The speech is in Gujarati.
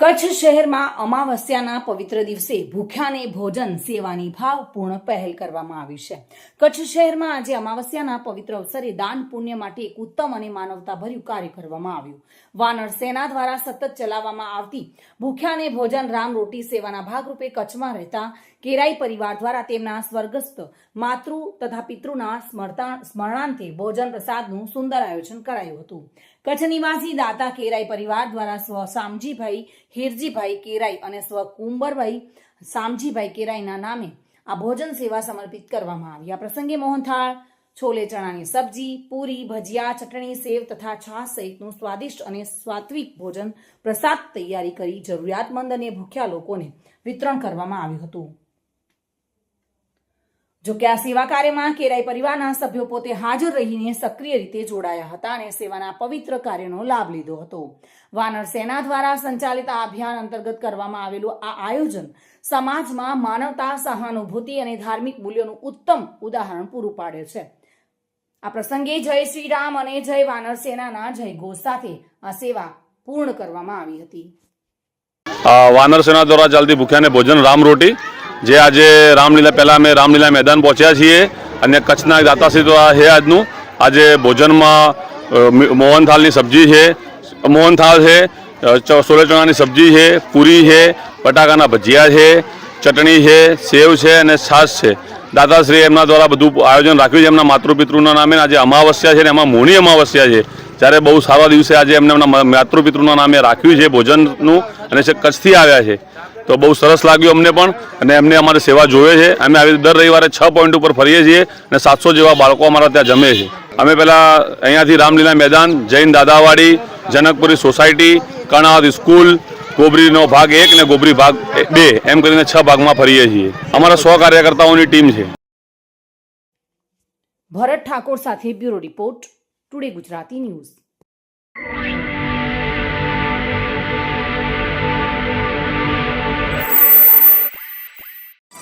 કચ્છ શહેરમાં અમાવસ્યાના પવિત્ર દિવસે ભૂખ્યાને ભોજન સેવાની ભાવપૂર્ણ પહેલ કરવામાં આવી છે. કચ્છ શહેરમાં આજે અમાવસ્યાના પવિત્ર અવસરે દાન પુણ્ય માટે એક ઉત્તમ અને માનવતાભર્યું કાર્ય કરવામાં આવ્યું. વાનર સેના દ્વારા સતત ચલાવવામાં આવતી ભૂખ્યાને ભોજન, રામ રોટી સેવાના ભાગરૂપે કચ્છમાં રહેતા કેરાઈ પરિવાર દ્વારા તેમના સ્વર્ગસ્થ માતૃ તથા પિતૃના સ્મરણાંતે ભોજન પ્રસાદનું સુંદર આયોજન કરાયું હતું. કચ્છ નિવાસી દાતા કેરાઈ પરિવાર દ્વારા સ્વ શામજીભાઈ હિરજીભાઈ કેરાઈ અને સ્વ કુંબરભાઈ શામજીભાઈ કેરાઈના નામે આ ભોજન સેવા સમર્પિત કરવામાં આવી. આ પ્રસંગે મોહનથાળ છોલે, ચણાની સબ્જી, પૂરી, ભજીયા, ચટણી, સેવ તથા છાશ સહિતનું સ્વાદિષ્ટ અને સાત્વિક ભોજન પ્રસાદ તૈયારી કરી જરૂરિયાતમંદ અને ભૂખ્યા લોકોને વિતરણ કરવામાં આવ્યું હતું. જો કે આ સેવા કાર્યમાં કેરાઈ પરિવારના સભ્યો પોતે હાજર રહીને સક્રિય રીતે જોડાયા હતા અને સેવાના પવિત્ર કાર્યનો લાભ લીધો હતો. વાનર સેના દ્વારા સંચાલિત આ અભિયાન અંતર્ગત કરવામાં આવેલું આ આયોજન સમાજમાં માનવતા, સહાનુભૂતિ અને ધાર્મિક મૂલ્યોનું ઉત્તમ ઉદાહરણ પૂરું પાડે છે. આ પ્રસંગે જય શ્રી રામ અને જય વાનર સેનાના જય ઘોષ સાથે આ સેવા પૂર્ણ કરવામાં આવી હતી. વાનર સેના દ્વારા ચાલતી ભૂખ્યાને ભોજન, રામ રોટી જે આજે રામલીલા, પહેલાં અમે રામલીલા મેદાન પહોંચ્યા છીએ અને કચ્છના દાતાશ્રી દ્વારા છે આજનું. આજે ભોજનમાં મોહનથાલની સબ્જી છે, મોહનથાળ છે સોલે ચણાની સબ્જી છે, પૂરી છે, બટાકાના ભજીયા છે, ચટણી છે, સેવ છે અને છાશ છે. દાદાશ્રી એમના દ્વારા બધું આયોજન રાખ્યું છે. એમના માતૃપિતૃના નામે આજે અમાવસ્યા છે ને એમાં મોની અમાવસ્યા છે. ત્યારે બહુ સારા દિવસે આજે એમને એમના માતૃપિતૃના નામે રાખ્યું છે ભોજનનું અને છે કચ્છથી આવ્યા છે. તો બહુ સરસ લાગ્યું અમને પણ અને એમને અમારી સેવા જોવે છે. અમે આવી દર રવિવારે છ પોઈન્ટ ઉપર ફરીએ છીએ અને સાતસો જેવા બાળકો અમારા ત્યાં જમે છે. અમે પહેલાં અહીંયાથી રામલીલા મેદાન, જૈન દાદાવાડી, જનકપુરી સોસાયટી, કર્ણાવતી સ્કૂલ, ગોબરીનો ભાગ એક ને ગોબરી ભાગ બે એમ કરીને છ ભાગમાં ફરીએ છીએ. અમારા સો કાર્યકર્તાઓની ટીમ છે. ભરત ઠાકોર સાથે bureau report, today Gujarati news.